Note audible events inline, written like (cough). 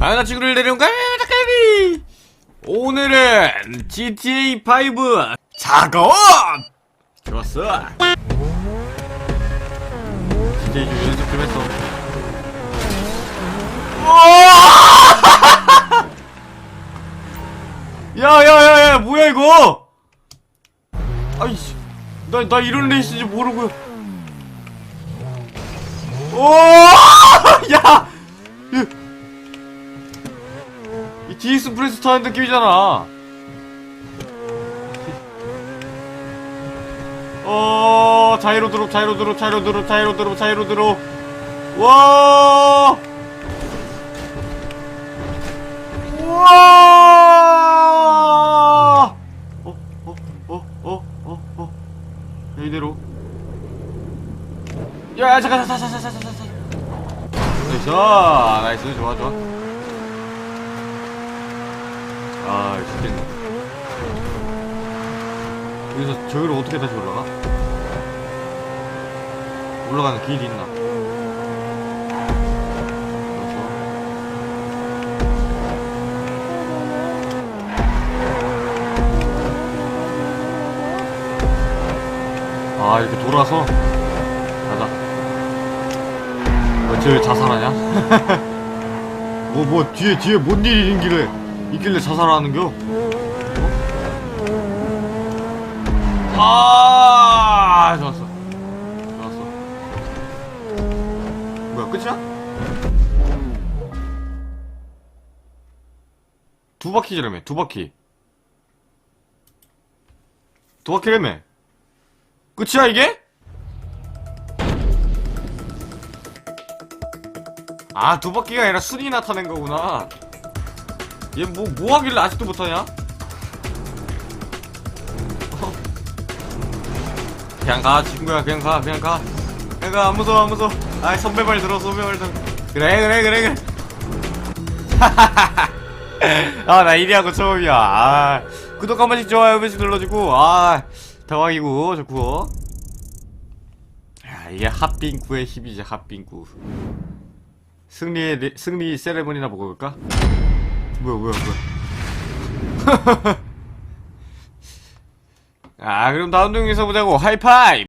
아나 친구를 데려온 까까비. 오늘은 GTA 5 작업! 좋았어. GTA 좀 연습 좀 했어. 야야야야 (laughs) 뭐야 이거? 아이씨 나, 나 이런 레이스인지 모르고 오! (laughs) 야! 이 DS 프레스 타는 느낌이잖아. 어, 자이로 드롭, 자이로 드롭, 자이로 드롭, 자이로 드롭, 자이로 드롭. 와! 와! 어, 어, 어, 어, 어, 어. 야, 이대로. 야, 야, 잠깐, 잠깐, 잠깐, 잠깐, 잠깐. 나이스, 나이스, 좋아, 좋아. 아, 죽겠네. 여기서 저기로 어떻게 다시 올라가? 올라가는 길이 있나? 그렇죠. 아, 이렇게 돌아서 가자. 어, 쟤왜 자살하냐? (laughs) 뭐, 뭐, 뒤에, 뒤에 뭔 일이 있길래, 있길래 자살하는겨? 어? 아, 좋았어. 좋았어. 뭐야, 끝이야? 두 바퀴라며, 두 바퀴. 두 바퀴라며. 끝이야, 이게? 아, 두 바퀴가 아니라 순위 나타낸 거구나. 얘 뭐, 뭐 하길래 아직도 못하냐? 어. 그냥 가, 친구야, 그냥 가, 그냥 가. 그냥 가, 안 무서워, 안 무서워. 아이, 선배 말 들어, 선배 말 들어. 그래, 그래, 그래, 그래. (laughs) 아, 나 이리하고 처음이야. 아, 구독 한 번씩 좋아요 한 번씩 눌러주고, 아, 대왕이고, 좋고. 야, 이게 핫빙구의 힘이지, 핫빙구. 승리의 레- 승리 세레머니나 보고 올까? 뭐야 뭐야 뭐야. (laughs) 아 그럼 다음 동영상 보자고. 하이파이브